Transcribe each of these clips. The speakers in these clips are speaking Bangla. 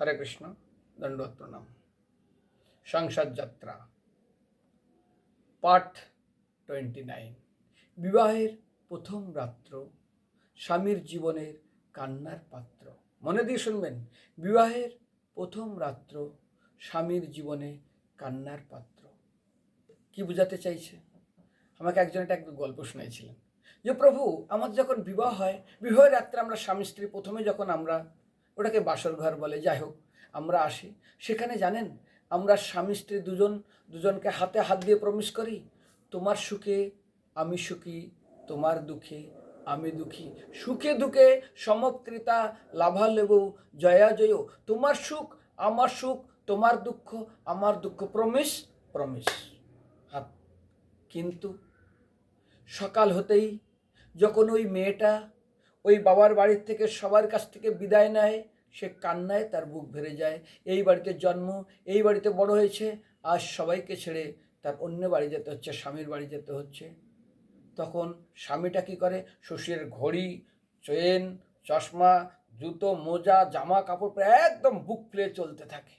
হরে কৃষ্ণ দণ্ডবত প্রণাম যাত্রা পার্ট টোয়েন্টি নাইন বিবাহের প্রথম রাত্র, স্বামীর জীবনের কান্নার পাত্র। মনে দিয়ে শুনবেন, বিবাহের প্রথম রাত্র, স্বামীর জীবনে কান্নার পাত্র। কি বোঝাতে চাইছে? আমাকে একজন একটা এক গল্প শুনেছিলেন যে প্রভু, আমাদের যখন বিবাহ হয়, বিবাহের রাত্রে আমরা স্বামী স্ত্রী প্রথমে যখন আমরা ওটাকে বাসর ঘর বলে, যাই হোক, আমরা আসি। সেখানে জানেন, আমরা স্বামী স্ত্রী দুজন, দুজনকে হাতে হাত দিয়ে প্রমিস করি, তোমার সুখে, আমি সুখী, তোমার দুঃখে, আমি দুঃখী। সুখে দুঃখে সমকৃতা লাভালেব, জয়া জয়। তোমার সুখ, আমার সুখ, তোমার দুঃখ, আমার দুঃখ প্রমিস প্রমিস হাত কিন্তু সকাল হতেই যখন ওই মেয়েটা ওই বাবার বাড়ির থেকে সবার কাছ থেকে বিদায় নেয়, সে কান্নায় তার বুক ভরে যায়। এই বাড়িতে জন্ম, এই বাড়িতে বড় হয়েছে আর সবাইকে ছেড়ে তার অন্য বাড়ি যেতে হচ্ছে, স্বামীর বাড়ি যেতে হচ্ছে। তখন স্বামীটা কী করে? শ্বশুরের ঘড়ি, চেন, চশমা, জুতো, মোজা, জামা, কাপড় পরে একদম বুক ফুলে চলতে থাকে।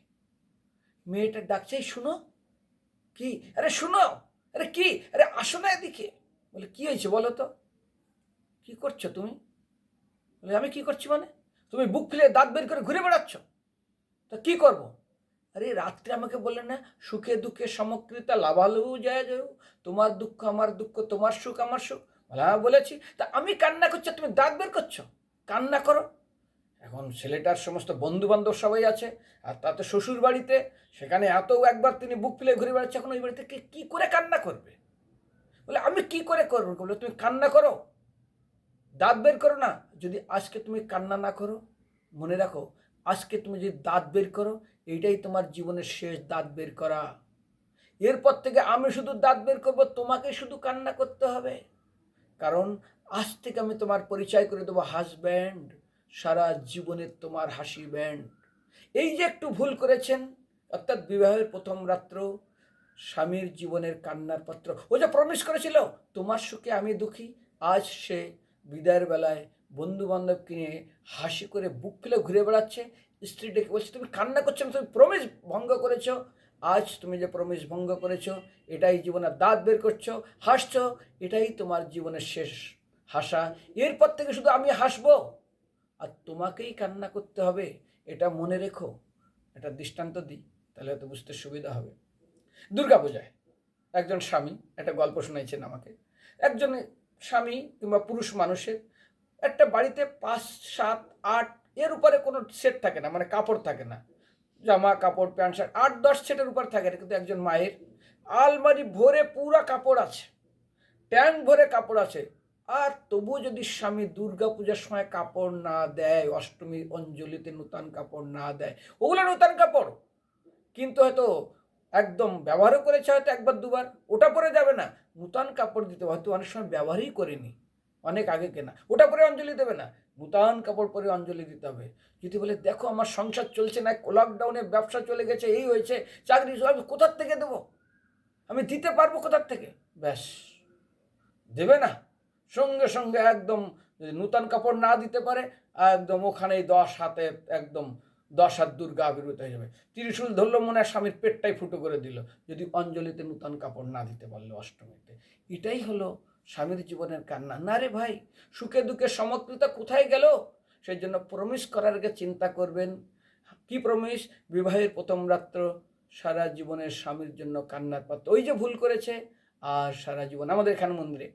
মেয়েটা ডাকছে "এই শুনো, কি? আরে শুনো, আরে কি? আরে আসো না এদিকে। বলে, কি হয়েছে বলো তো? কি করছ তুমি? আমি কি করছি মানে? তুমি বুক ফুলে দাঁত বের করে ঘুরে বেড়াচ্ছ? তা কি করব? আরে, রাত্রে আমাকে বললে না, সুখে দুঃখে সমকৃতা লাভালু যায় যায় তোমার দুঃখ আমার দুঃখ, তোমার সুখ আমার সুখ। হ্যাঁ বলেছি। তা আমি কান্না করছি, তুমি দাঁত বের করছ? কান্না করো। এখন ছেলেটার সমস্ত বন্ধু বান্ধব সবাই আছে, আর তাতে শ্বশুর বাড়িতে সেখানে এত একবার তিনি বুক ফেলে ঘুরে বেড়াচ্ছে, এখন ওই বাড়িতে কে কী করে কান্না করবে? বলে, আমি কি করে করব? বলে, তুমি কান্না করো। দাঁত বের করো না। যদি আজকে তুমি কান্না না করো, মনে রাখো, আজকে তুমি যদি দাঁত বের করো, এইটাই তোমার জীবনের শেষ দাঁত বের করা। এরপর থেকে আমি শুধু দাঁত বের করব, তোমাকে শুধু কান্না করতে হবে। কারণ আজ থেকে আমি তোমার পরিচয় করে দেবো হাজব্যান্ড, সারা জীবনের তোমার হাসি ব্যান্ড। এই যে একটু ভুল করেছেন, অর্থাৎ বিবাহের প্রথম রাত্র, স্বামীর জীবনের কান্নার পাত্র। ও যে প্রমিস করেছিল, তোমার সুখে আমি দুঃখী, আজ সে বিদায়ের বেলায় বন্ধু বান্ধব কিনে হাসি করে বুক ফেলে ঘুরে বেড়াচ্ছে। স্ত্রী ডেকে বলছে তুমি কান্না করছ না, তুমি প্রমিস ভঙ্গ করেছ? আজ তুমি যে প্রমিস ভঙ্গ করেছ এটাই জীবনের দাঁত বের করছ হাসছো এটাই তোমার জীবনের শেষ হাসা। এরপর থেকে শুধু আমি হাসবো। আর তোমাকেই কান্না করতে হবে এটা মনে রেখো এটা দৃষ্টান্ত দিই তাহলে হয়তো বুঝতে সুবিধা হবে। দুর্গা পূজায় একজন স্বামী একটা গল্প শোনাইছেন আমাকে। একজন স্বামী কিংবা পুরুষ মানুষের, একটা বাড়িতে পাঁচ, সাত, আট, এর উপরে কোনো সেট থাকে না মানে কাপড় থাকে না। জামা, কাপড়, প্যান্ট, শার্ট, আট, দশ সেটের উপর থাকে না, কিন্তু একজন মায়ের। আলমারি ভরে পুরা কাপড় আছে, ট্যাঙ্ক ভরে কাপড় আছে, আর তবুও যদি স্বামী দুর্গা পূজার সময় কাপড় না দেয় অষ্টমী অঞ্জলিতে নূতন কাপড় না দেয়, ওগুলো নূতন কাপড়। কিন্তু হয়তো একদম ব্যবহারও করেছে হয়তো একবার দুবার, ওটা পরে যাবে না। নূতন কাপড় দিতে হয়তো অনেক সময় ব্যবহারই করেনি, অনেক আগে কেনা। ওটা পরে অঞ্জলি দেবে না নূতন কাপড় পরে অঞ্জলি দিতে হবে। যদি বলে, দেখো আমার সংসার চলছে না লকডাউনে ব্যবসা চলে গেছে, এই হয়েছে, চাকরি আমি কোথার থেকে দেবো? আমি দিতে পারব কোথার থেকে? ব্যাস, দেবে না। সঙ্গে সঙ্গে একদম নূতন কাপড় না দিতে পারে, একদম ওখানেই দশ হাতে একদম দশ হাত দুর্গা আবির্ভূত হয়ে যাবে। ত্রিশূল ধরলো মনে হয় স্বামীর পেটটাই ফুটো করে দিল। যদি অঞ্জলিতে নূতন কাপড় না দিতে পারল অষ্টমীতে। এটাই হলো স্বামীর জীবনের কান্না। না রে ভাই, সুখে দুঃখে সমকৃতা কোথায় গেল? সেই জন্য প্রমিস করার আগে চিন্তা করবেন। কি প্রমিস? বিবাহের প্রথম রাত্র সারা জীবনের স্বামীর জন্য কান্নার পাত্র। ওই যে ভুল করেছে, আর সারা জীবন। আমাদের এখানে মন্দিরে।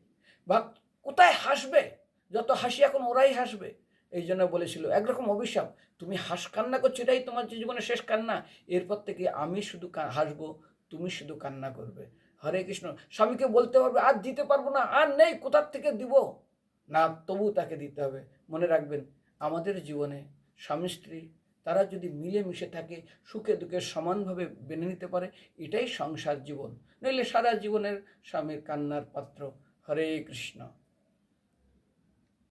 ভাব, কোথায় হাসবে? যত হাসি এখন ওরাই হাসবে। এই জন্য বলেছিল, একরকম অভিশাপ। তুমি হাস কান্না করছ, এটাই তোমার যে জীবনের শেষ কান্না। এরপর থেকে আমি শুধু হাসবো, তুমি শুধু কান্না করবে। হরে কৃষ্ণ, স্বামীকে বলতে পারবে, আর দিতে পারব না, আর নেই, কোথার থেকে দিব? না, তবু তাকে দিতে হবে। মনে রাখবেন, আমাদের জীবনে স্বামী, স্ত্রী, তারা যদি মিলেমিশে থাকে, সুখে দুঃখে সমানভাবে বেনে নিতে পারে, এটাই সংসার জীবন। নইলে সারা জীবনের স্বামীর কান্নার পাত্র হরে কৃষ্ণ।